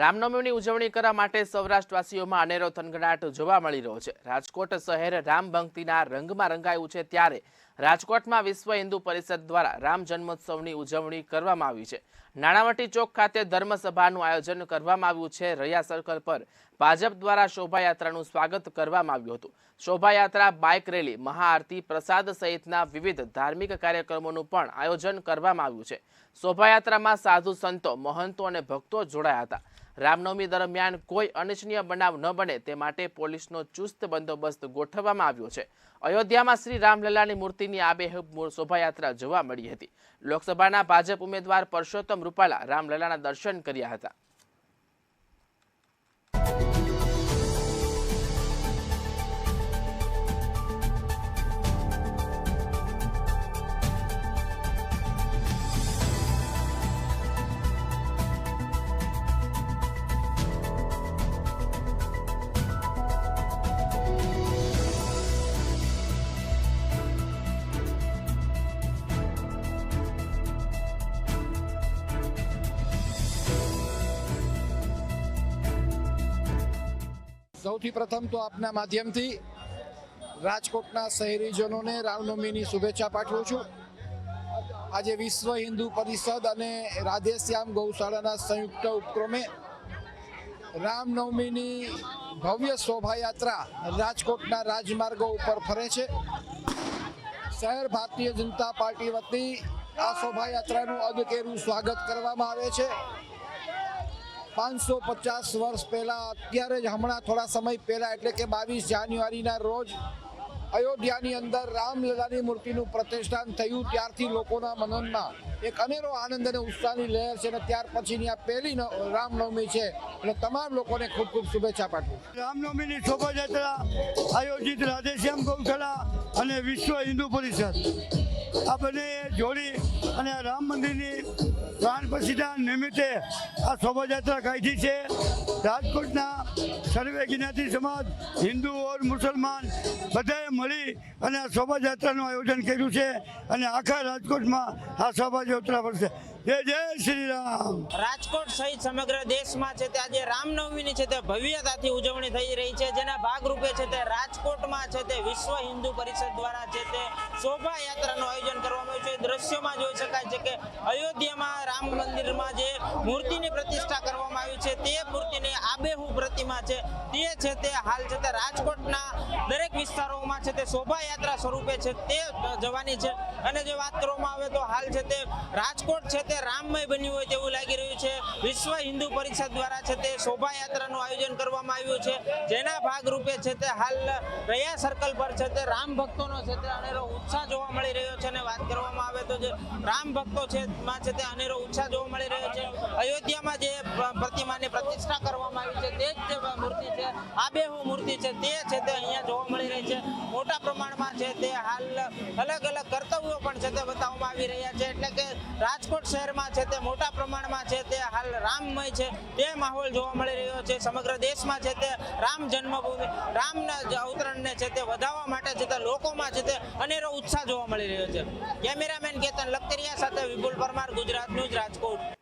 રામનવમીની ઉજવણી કરવા માટે સૌરાષ્ટ્રવાસીઓમાં અનેરો થનગનાટ જોવા મળી રહ્યો છે. રાજકોટ શહેર રામ ભક્તિના રંગમાં રંગાયું છે ત્યારે રાજકોટમાં વિશ્વ હિન્દુ પરિષદ દ્વારા રામ જન્મોત્સવની ઉજવણી કરવામાં આવી છે. નાણાવટી ચોક ખાતે ધર્મસભાનું આયોજન કરવામાં આવ્યું છે. રૈયા સર્કલ પર ભાજપ દ્વારા શોભાયાત્રાનું સ્વાગત કરવામાં આવ્યું હતું. શોભાયાત્રા, બાઇક રેલી, મહાઆરતી, પ્રસાદ સહિતના વિવિધ ધાર્મિક કાર્યક્રમોનું પણ આયોજન કરવામાં આવ્યું છે. શોભાયાત્રામાં સાધુ સંતો, મહંતો અને ભક્તો જોડાયા હતા. રામનવમી દરમિયાન કોઈ અનિચ્છનીય બનાવ ન બને તે માટે પોલીસનો ચુસ્ત બંદોબસ્ત ગોઠવવામાં આવ્યો છે. અયોધ્યામાં શ્રી રામલલ્લાની મૂર્તિની આબેહૂબ શોભાયાત્રા જોવા મળી હતી. લોકસભાના ભાજપ ઉમેદવાર પરસોત્તમ રૂપાલા રામલલ્લાના દર્શન કર્યા હતા. સૌથી પ્રથમ તો આપના માધ્યમથી રાજકોટના શહેરીજનોને રામનવમીની શુભેચ્છા પાઠવું છું. આજે વિશ્વ હિન્દુ પરિષદ અને રાધેશ્યામ ગૌશાળાના સંયુક્ત ઉપક્રમે રામનવમીની ભવ્ય શોભાયાત્રા રાજકોટના રાજમાર્ગો ઉપર ફરે છે. શહેર ભારતીય જનતા પાર્ટી વતી આ શોભાયાત્રાનું અદકેરું સ્વાગત કરવામાં આવે છે. પાંચસો પચાસ વર્ષ પહેલાં, અત્યારે જ હમણાં થોડા સમય પહેલાં, એટલે કે બાવીસ જાન્યુઆરીના રોજ અયોધ્યાની અંદર રામલલાની મૂર્તિનું પ્રતિષ્ઠાન થયું. ત્યારથી લોકોના મનનમાં એક અનેરો આનંદ અને ઉત્સાહની લહેર છે અને ત્યાર પછીની આ પહેલી રામનવમી છે. એટલે તમામ લોકોને ખૂબ ખૂબ શુભેચ્છા પાઠવું રામનવમીની શોભાયાત્રા આયોજિત રાધેશ્યામ ગૌશાળા અને વિશ્વ હિન્દુ પરિષદ. આ બંને જોડી અને રામ મંદિરની પ્રાણ પ્રતિષ્ઠા નિમિત્તે આ શોભાયાત્રા કાઢી છે. રાજકોટના સર્વે જ્ઞાતિ સમાજ, હિન્દુ ઓર મુસલમાન બધાએ મળી અને આ શોભાયાત્રાનું આયોજન કર્યું છે અને આખા રાજકોટમાં આ શોભાયાત્રા પડશે જય જય શ્રી રામ. રાજકોટ સહિત સમગ્ર દેશમાં છે તે આજે રામનવમીની છે તે ભવ્યતાથી ઉજવણી થઈ રહી છે. જેના ભાગરૂપે છે તે રાજકોટમાં છે તે વિશ્વ હિન્દુ પરિષદ દ્વારા છે તે શોભાયાત્રાનું આયોજન કરવામાં આવ્યું છે. દ્રશ્યમાં જોઈ શકાય છે કે અયોધ્યામાં રામ મંદિરમાં જે મૂર્તિની પ્રતિષ્ઠા કરવામાં આવી છે, તે મૂર્તિની આબેહૂબ પ્રતિમા છે તે છે તે હાલ છે તે રાજકોટના દરેક વિસ્તારોમાં છે તે શોભાયાત્રા સ્વરૂપે છે તે જવાની છે અને જે વાત કરવામાં આવે તો હાલ છે તે રાજકોટ છે તે રામમય બન્યું હોય તેવું લાગી રહ્યું છે વિશ્વ હિન્દુ પરિષદ દ્વારા છે તે શોભાયાત્રાનું આયોજન કરવામાં આવ્યું છે જેના ભાગરૂપે છે તે હાલ રયા સર્કલ પર છે તે રામ ભક્તોનો છે તે અનેરો ઉત્સાહ જોવા મળી રહ્યો છે અને વાત કરવામાં આવે તો જે રામ ભક્તો છે માં છે તે અનેરો ઉત્સાહ જોવા મળી રહ્યો છે અયોધ્યામાં જે પ્રતિમાની પ્રતિષ્ઠા કરવામાં આવી મૂર્તિ છે. તે છે તે અહીંયા જોવા મળી રહી છે. મોટા પ્રમાણમાં છે તે હાલ અલગ અલગ કર્તવ્યો પણ છે તે બતાવવામાં આવી રહ્યા છે. એટલે કે રાજકોટ શહેરમાં છે તે મોટા પ્રમાણમાં છે તે હાલ રામમય છે. તે માહોલ જોવા મળી રહ્યો છે. સમગ્ર દેશમાં છે તે રામ જન્મભૂમિ, રામના અવતરણને છે તે વધાવવા માટે છે તે લોકોમાં છે તે અનેરો ઉત્સાહ જોવા મળી રહ્યો છે. કેમેરામેન કેતન લખતરિયા સાથે વિપુલ પરમાર ગુજરાત ન્યૂઝ રાજકોટ.